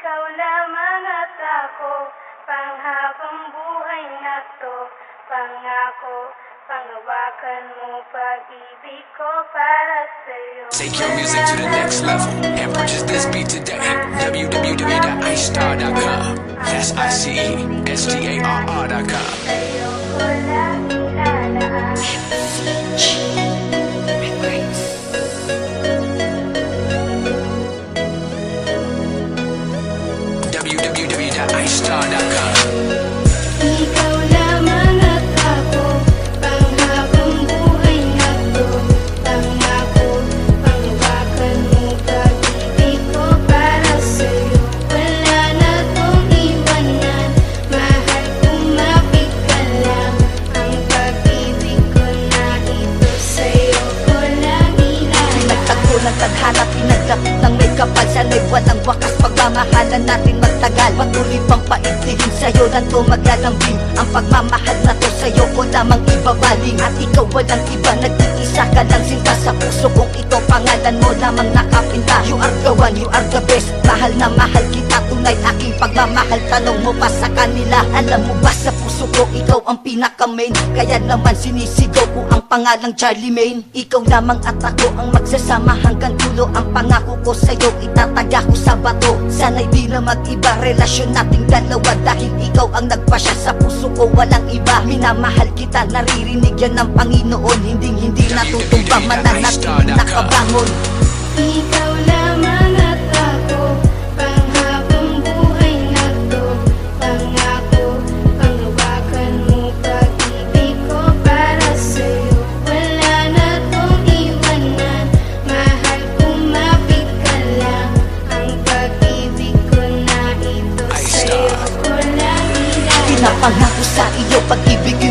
Ikaw at ako, panghabang buhay na to. Pangako, mo pag-ibig ko para sa'yo. Take your music to the next level and purchase this beat today. www.icestar.com. That's I C E S T A R R.com. Sa'yo ko lang ilalaan. www.icestar.com. Ikaw lamang at ako, panghabang buhay na to. Pangako, pangwakan mo pag-ibig ko para. Wala na tong iwanan, mahal kumapit ka lang. Ang pag-ibig ko na ito sa'yo ko lang ilalaan. Pinagtagpo ng tadhana, pinagdakit ng may kapal Sana'y walang wakas, pagmamahalan natin magtagal Patuloy pang paigtingin sa'yo na to maglalambing Ang pagmamahal na to sa'yo ko lamang ibabaling. At ikaw walang iba, nag-iisa ka lang sinta sa puso kong ito. Pangalan mo lamang nakapinta. You are the one, you are the best. Mahal na mahal kita, tunay aking pagmamahal Tanong mo pa sa kanila, alam mo ba sa puso ko Ikaw ang pinaka-main, kaya naman sinisigaw ko ang pangalang Charlie Main. Ikaw lamang at ako ang magsasama hanggang dulo Ang pangako ko sa'yo, itataga ko sa bato. Sana'y di na mag-iba, relasyon nating dalawa. Dahil ikaw ang nagpasya sa puso ko, walang iba. Minamahal kita, naririnig yan ng Panginoon. Hindi hindi natutumba, mananatiling nakabangon. Ikaw lamang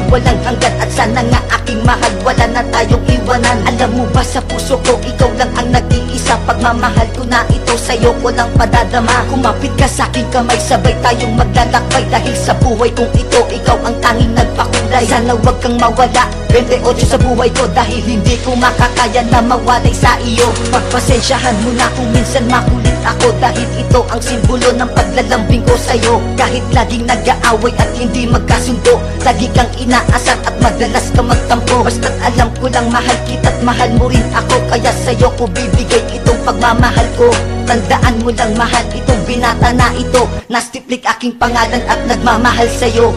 walang hanggan At sana nga aking mahal. Wala na tayong iwanan. Alam mo ba sa puso ko Ikaw lang ang nag-iisa. Pagmamahal ko na ito Sa'yo ko lang padadama. Kumapit ka sa aking kamay Sabay tayong maglalakbay. Dahil sa buhay kong ito Ikaw ang tanging nagpakulay. Sana wag kang mawala 28 sa buhay ko Dahil hindi ko makakaya na mawalay sa iyo. Pagpasensyahan mo na kung minsan makulit ako Dahil ito ang simbolo ng paglalambing ko sa'yo. Kahit laging nag-aaway at hindi magkasundo Lagi kang inaasar at madalas ka magtampo. Basta't alam ko lang mahal kita at mahal mo rin ako Kaya sa'yo ko bibigay itong pagmamahal ko. Tandaan mo lang mahal itong binata na ito. Nastiplik aking pangalan at nagmamahal sa'yo